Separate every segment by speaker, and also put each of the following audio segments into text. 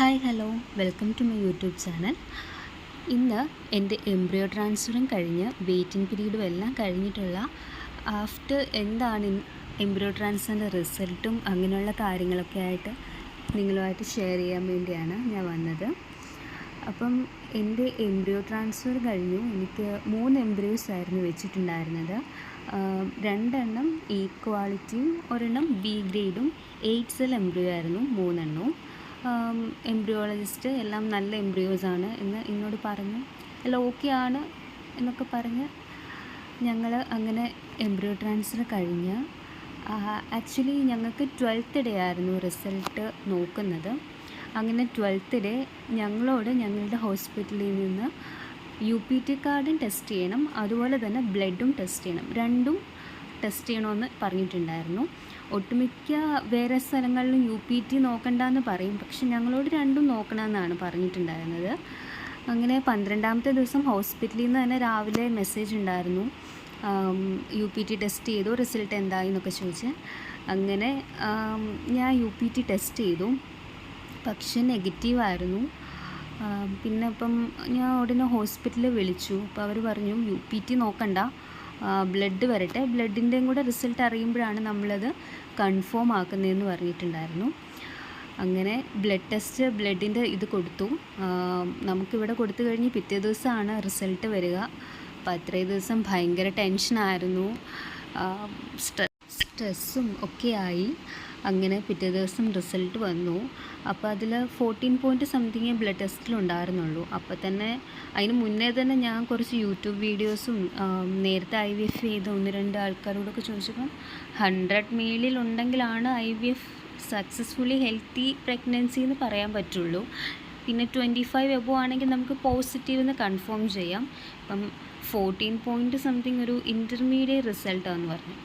Speaker 1: Hi hello. Welcome to my YouTube channel. ഇന്ന് എന്റെ embryo ട്രാൻസ്ഫറും കഴിഞ്ഞ് വെയിറ്റിംഗ് പീരീഡും എല്ലാം കഴിഞ്ഞിട്ടുള്ള ആഫ്റ്റർ എന്താണ് എംബ്രിയോ ട്രാൻസ്ഫറിന്റെ റിസൾട്ടും അങ്ങനെയുള്ള കാര്യങ്ങളൊക്കെ ആയിട്ട് നിങ്ങളുമായിട്ട് ഷെയർ ചെയ്യാൻ വേണ്ടിയാണ് ഞാൻ വന്നത്. അപ്പം എന്റെ എംബ്രിയോ ട്രാൻസ്ഫർ കഴിഞ്ഞു. എനിക്ക് മൂന്ന് എംബ്രിയോസ് ആയിരുന്നു വെച്ചിട്ടുണ്ടായിരുന്നത്. രണ്ടെണ്ണം രണ്ടെണ്ണം ക്വാളിറ്റിയും ഒരെണ്ണം ബി ഗ്രേഡും. എയ്റ്റ് സെൽ എംബ്രിയോ ആയിരുന്നു മൂന്നെണ്ണവും. എംബ്രിയോളജിസ്റ്റ് എല്ലാം നല്ല എംബ്രിയോസ് ആണ് എന്ന് എന്നോട് പറഞ്ഞു. എല്ലാം ഓക്കെ ആണ് എന്നൊക്കെ പറഞ്ഞ് ഞങ്ങൾ അങ്ങനെ എംബ്രിയോ ട്രാൻസ്ഫർ കഴിഞ്ഞ്. ആക്ച്വലി ഞങ്ങൾക്ക് ട്വൽത്ത് ഡേ ആയിരുന്നു റിസൾട്ട് നോക്കുന്നത്. അങ്ങനെ ട്വൽത്ത് ഡേ ഞങ്ങളോട് ഞങ്ങളുടെ ഹോസ്പിറ്റലിൽ നിന്ന് യു പി ടി കാർഡും ടെസ്റ്റ് ചെയ്യണം. അതുപോലെ തന്നെ ബ്ലഡും ടെസ്റ്റ് ചെയ്യണം. രണ്ടും ടെസ്റ്റ് ചെയ്യണമെന്ന് പറഞ്ഞിട്ടുണ്ടായിരുന്നു. ഒട്ടുമിക്ക വേറെ സ്ഥലങ്ങളിലും യു പി ടി നോക്കണ്ടെന്ന് പറയും. പക്ഷെ ഞങ്ങളോട് രണ്ടും നോക്കണമെന്നാണ് പറഞ്ഞിട്ടുണ്ടായിരുന്നത്. അങ്ങനെ പന്ത്രണ്ടാമത്തെ ദിവസം ഹോസ്പിറ്റലിൽ നിന്ന് തന്നെ രാവിലെ മെസ്സേജ് ഉണ്ടായിരുന്നു. യു പി ടി ടെസ്റ്റ് ചെയ്തു റിസൾട്ട് എന്തായി എന്നൊക്കെ ചോദിച്ച്. അങ്ങനെ ഞാൻ യു പി ടി ടെസ്റ്റ് ചെയ്തു. പക്ഷെ നെഗറ്റീവായിരുന്നു. പിന്നെ ഇപ്പം ഞാൻ ഉടനെ ഹോസ്പിറ്റലിൽ വിളിച്ചു. അപ്പോൾ അവർ പറഞ്ഞു യു പി ടി നോക്കണ്ട. ബ്ലഡ് വരട്ടെ. ബ്ലഡിന്റെയും കൂടെ റിസൾട്ട് അറിയുമ്പോഴാണ് നമ്മളത് കൺഫേം ആക്കുന്നതെന്ന് പറഞ്ഞിട്ടുണ്ടായിരുന്നു. അങ്ങനെ ബ്ലഡ് ടെസ്റ്റ് ബ്ലഡിന്റെ ഇത് കൊടുത്തു. നമുക്കിവിടെ കൊടുത്തു കഴിഞ്ഞ് പിറ്റേ ദിവസമാണ് റിസൾട്ട് വരിക. അപ്പോൾ അത്രയും ദിവസം ഭയങ്കര ടെൻഷനായിരുന്നു സ്ട്രെസ്സും ഒക്കെ ആയി. അങ്ങനെ പിറ്റേ ദിവസം റിസൾട്ട് വന്നു. അപ്പോൾ അതിൽ ഫോർട്ടീൻ പോയിന്റ് സംതിങ് ബ്ലഡ് ടെസ്റ്റിൽ ഉണ്ടായിരുന്നുള്ളൂ. അപ്പോൾ തന്നെ അതിന് മുന്നേ തന്നെ ഞാൻ കുറച്ച് യൂട്യൂബ് വീഡിയോസും നേരത്തെ ഐ വി എഫ് ചെയ്ത ഒന്ന് രണ്ട് ആൾക്കാരോടൊക്കെ ചോദിച്ചപ്പം ഹൺഡ്രഡ് മേളിൽ ഉണ്ടെങ്കിലാണ് I V F successfully healthy pregnancy എന്ന് പറയാൻ പറ്റുള്ളൂ. പിന്നെ ട്വന്റി ഫൈവ് എബോ ആണെങ്കിൽ നമുക്ക് പോസിറ്റീവ് എന്ന് കൺഫേം ചെയ്യാം. ഇപ്പം ഫോർട്ടീൻ പോയിന്റ് സംതിങ് ഒരു ഇന്റർമീഡിയറ്റ് റിസൾട്ടാണെന്ന് പറഞ്ഞു.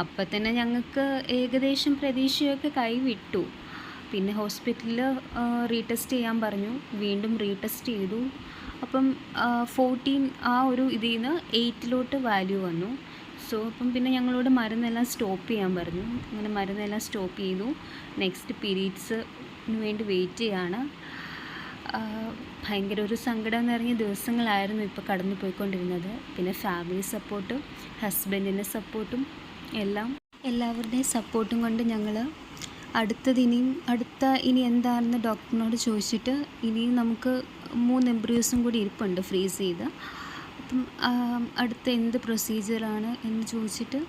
Speaker 1: അപ്പം തന്നെ ഞങ്ങൾക്ക് ഏകദേശം പ്രതീക്ഷയൊക്കെ കൈവിട്ടു. പിന്നെ ഹോസ്പിറ്റലിൽ റീടെസ്റ്റ് ചെയ്യാൻ പറഞ്ഞു. വീണ്ടും റീടെസ്റ്റ് ചെയ്തു. അപ്പം ഫോർട്ടീൻ ആ ഒരു ഇതിൽ നിന്ന് എയ്റ്റിലോട്ട് വാല്യൂ വന്നു. സോ അപ്പം പിന്നെ ഞങ്ങളോട് മരുന്നെല്ലാം സ്റ്റോപ്പ് ചെയ്യാൻ പറഞ്ഞു. അങ്ങനെ മരുന്നെല്ലാം സ്റ്റോപ്പ് ചെയ്തു. നെക്സ്റ്റ് പീരീഡ്സിന് വേണ്ടി വെയിറ്റ് ചെയ്യാണ്. ഭയങ്കര ഒരു സങ്കടം നിറഞ്ഞ ദിവസങ്ങളായിരുന്നു ഇപ്പോൾ കടന്നു പോയിക്കൊണ്ടിരുന്നത് പിന്നെ ഫാമിലി സപ്പോർട്ടും ഹസ്ബൻഡിന്റെ സപ്പോർട്ടും എല്ലാം എല്ലാവരുടെയും സപ്പോർട്ടും കൊണ്ട് ഞങ്ങൾ അടുത്തത് ഇനിയും അടുത്ത ഇനി എന്താണെന്ന് ഡോക്ടറിനോട് ചോദിച്ചിട്ട് ഇനിയും നമുക്ക് മൂന്ന് എംബ്രിയോസും കൂടി ഇരിപ്പുണ്ട് ഫ്രീസ് ചെയ്ത്. അപ്പം അടുത്ത എന്ത് പ്രൊസീജിയറാണ് എന്ന് ചോദിച്ചിട്ട്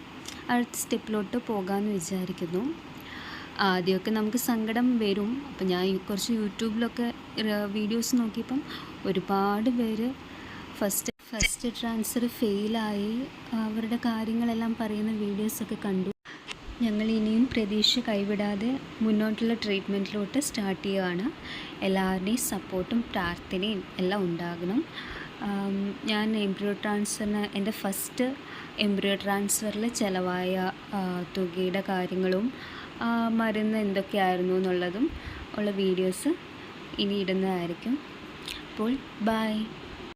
Speaker 1: അടുത്ത സ്റ്റെപ്പിലോട്ട് പോകാമെന്ന് വിചാരിക്കുന്നു. ആദ്യമൊക്കെ നമുക്ക് സങ്കടം വരും. അപ്പം ഞാൻ കുറച്ച് യൂട്യൂബിലൊക്കെ വീഡിയോസ് നോക്കിയപ്പം ഒരുപാട് പേര് ഫസ്റ്റ് ഫസ്റ്റ് ട്രാൻസ്ഫർ ഫെയിലായി. അവരുടെ കാര്യങ്ങളെല്ലാം പറയുന്ന വീഡിയോസൊക്കെ കണ്ടു. ഞങ്ങൾ ഇനിയും പ്രതീക്ഷ കൈവിടാതെ മുന്നോട്ടുള്ള ട്രീറ്റ്മെന്റിലോട്ട് സ്റ്റാർട്ട് ചെയ്യുകയാണ് എല്ലാവരുടെയും സപ്പോർട്ടും പ്രാർത്ഥനയും എല്ലാം ഉണ്ടാകണം. ഞാൻ എംബ്രിയോ ട്രാൻസ്ഫറിന് എന്റെ ഫസ്റ്റ് എംബ്രിയോ ട്രാൻസ്ഫറിൽ ചിലവായ തുകയുടെ കാര്യങ്ങളും മരുന്ന് എന്തൊക്കെയായിരുന്നു എന്നുള്ളതും ഉള്ള വീഡിയോസ് ഇനി ഇടുന്നതായിരിക്കും. അപ്പോൾ ബൈ.